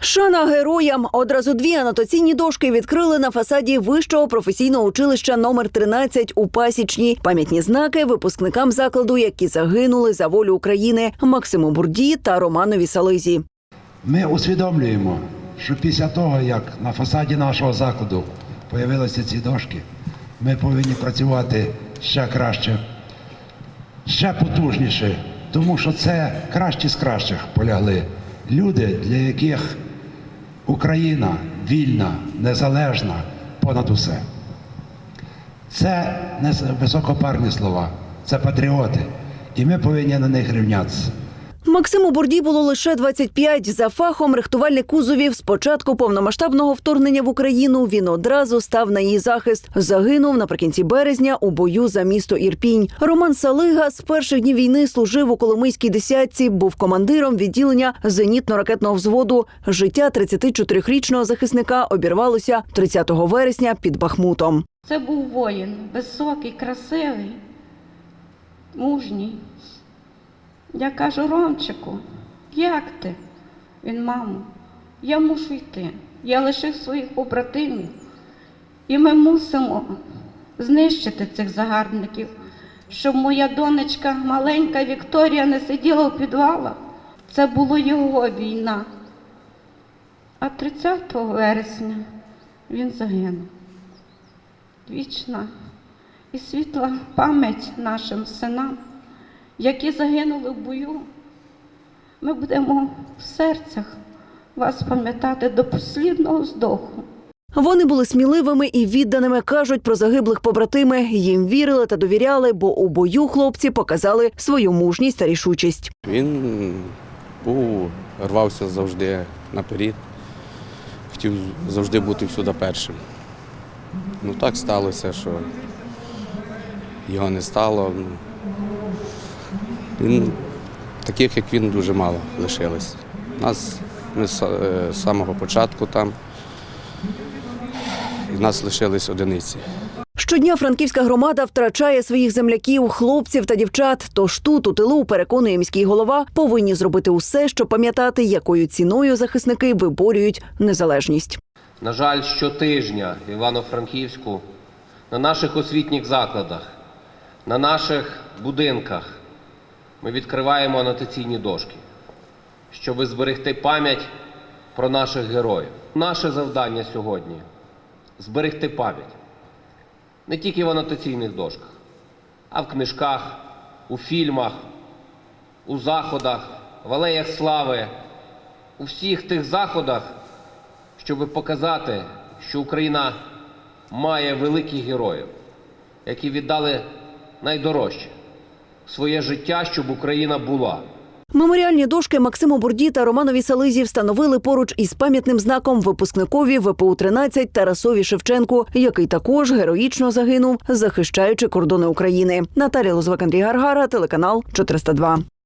Шана героям одразу дві анотаційні дошки відкрили на фасаді вищого професійного училища номер 13 у Пасічній. Пам'ятні знаки випускникам закладу, які загинули за волю України Максиму Бурді та Романові Сализі. Ми усвідомлюємо, що після того, як на фасаді нашого закладу появилися ці дошки, ми повинні працювати ще краще, ще потужніше, тому що це кращі з кращих полягли. Люди, для яких Україна вільна, незалежна понад усе. Це не високопарні слова, це патріоти. І ми повинні на них рівнятися. Максиму Бурді було лише 25. За фахом рихтувальник кузовів. З початку повномасштабного вторгнення в Україну він одразу став на її захист. Загинув наприкінці березня у бою за місто Ірпінь. Роман Салига з перших днів війни служив у Коломийській десятці, був командиром відділення зенітно-ракетного взводу. Життя 34-річного захисника обірвалося 30 вересня під Бахмутом. Це був воїн, високий, красивий, мужній. Я кажу, Ромчику, як ти? Він, мамо, я мушу йти. Я лишив своїх побратимів. І ми мусимо знищити цих загарбників, щоб моя донечка, маленька Вікторія, не сиділа в підвалах. Це була його війна. А 30 вересня він загинув вічна і світла пам'ять нашим синам, які загинули в бою. Ми будемо в серцях вас пам'ятати до послідного здоху. Вони були сміливими і відданими. кажуть про загиблих побратими. Їм вірили та довіряли, бо у бою хлопці показали свою мужність та рішучість. Він був, рвався завжди наперед, хотів завжди бути всюди першим. Ну так сталося, що його не стало. Він, таких, як він, дуже мало лишилось. Нас ми з е, з самого початку там, і нас лишились одиниці. Щодня франківська громада втрачає своїх земляків, хлопців та дівчат. Тож тут, у тилу, переконує міський голова, повинні зробити усе, щоб пам'ятати, якою ціною захисники виборюють незалежність. На жаль, щотижня в Івано-Франківську на наших освітніх закладах, на наших будинках ми відкриваємо анотаційні дошки, щоб зберегти пам'ять про наших героїв. Наше завдання сьогодні зберегти пам'ять не тільки в анотаційних дошках, а в книжках, у фільмах, у заходах, в алеях слави, у всіх тих заходах, щоб показати, що Україна має великих героїв, які віддали найдорожче своє життя, щоб Україна була. Меморіальні дошки Максиму Бурді та Романові Сализі встановили поруч із пам'ятним знаком випускникові ВПУ 13 Тарасові Шевченку, який також героїчно загинув, захищаючи кордони України. Наталія Лозвак, Андрій Гаргара, телеканал 402.